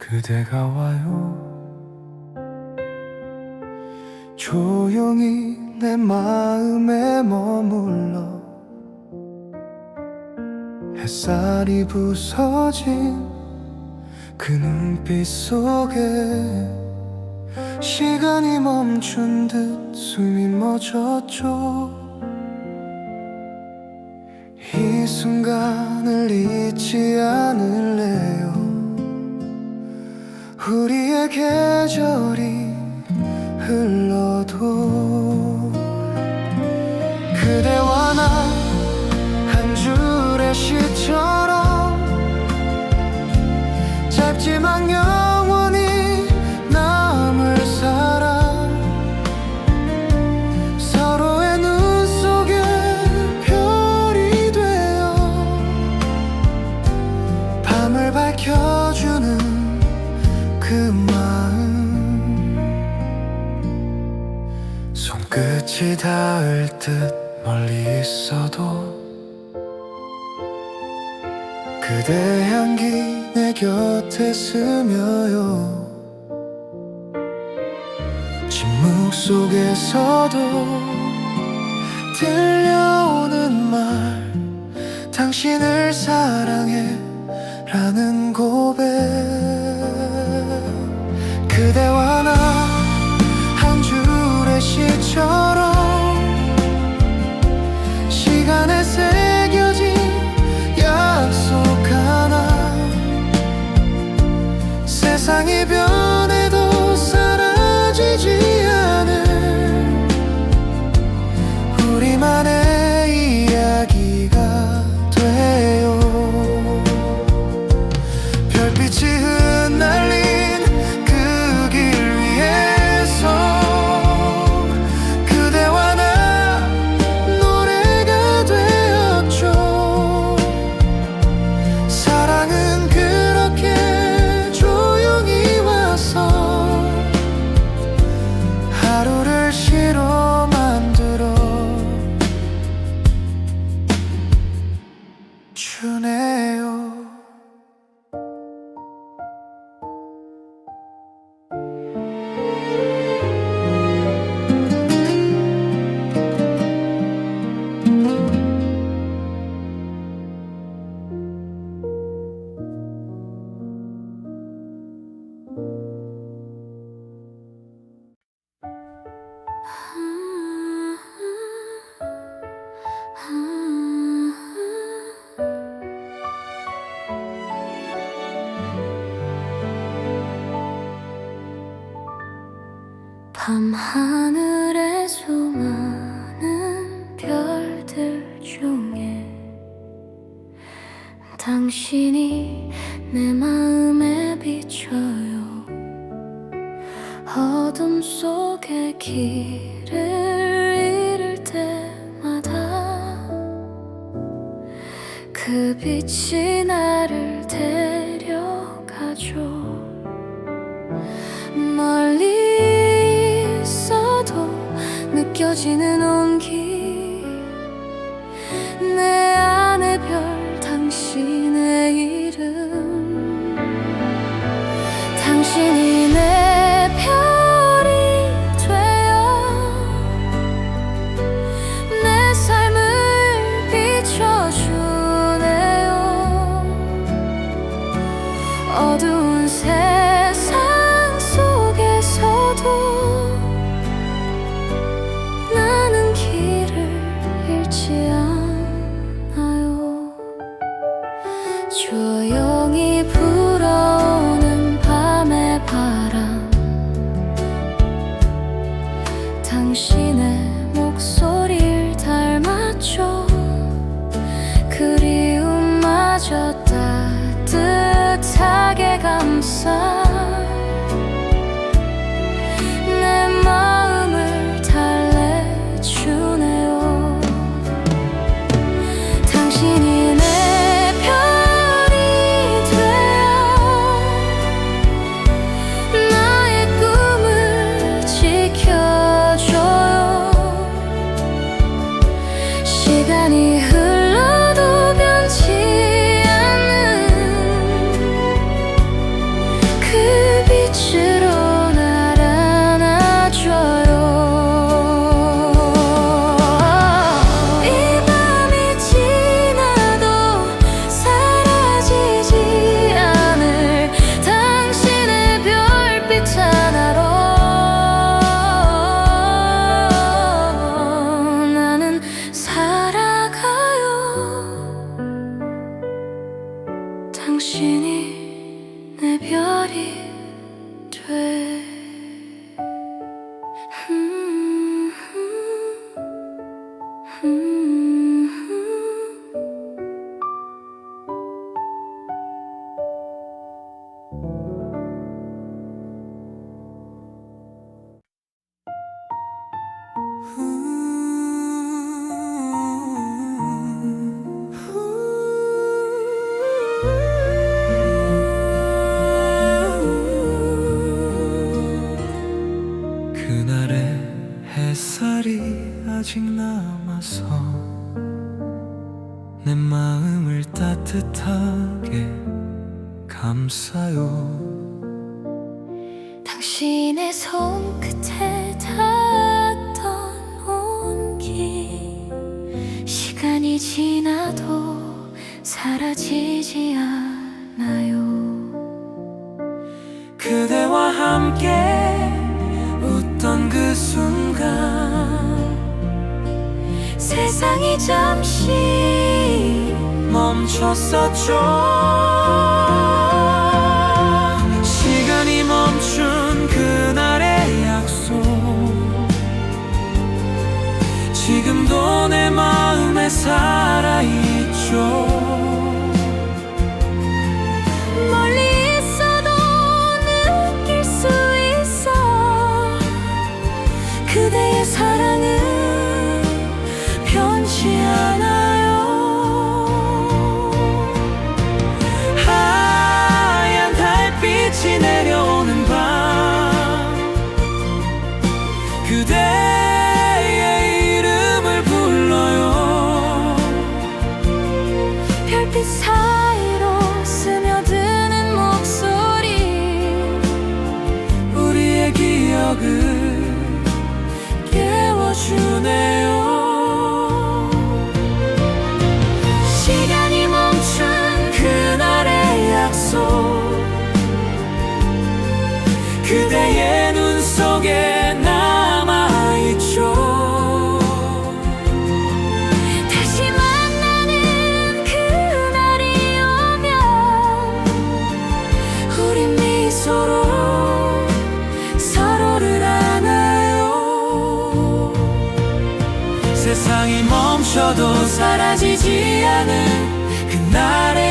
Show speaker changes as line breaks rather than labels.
그대가 와요. 조용히 내 마음에 머물러 햇살이 부서진 그 눈빛 속에 시간이 멈춘 듯 숨이 멎었죠. 이 순간을 잊지 않을래요 우리의 계절이 끝이 닿을 듯 멀리 있어도 그대 향기 내 곁에 스며요. 침묵 속에서도 들려오는 말 당신을 사랑해 라는 고백. 그대와 시처럼
밤하늘에 수많은 별들 중에 당신이 내 마음에 비춰요. 어둠 속에 길을 잃을 때마다 그 빛이 나를 데려가죠 멀리 그리움마저 따뜻하게 감싸 당신이 내 별이
돼.
아직 남아서 내 마음을 따뜻하게 감싸요.
당신의 손끝에 닿았던 온기. 시간이 지나도 사라지지 않아 세상이 잠시
멈췄었죠. 시간이 멈춘 그날의 약속. 지금도 내 마음에 살아있죠 사라지지 않은 그날의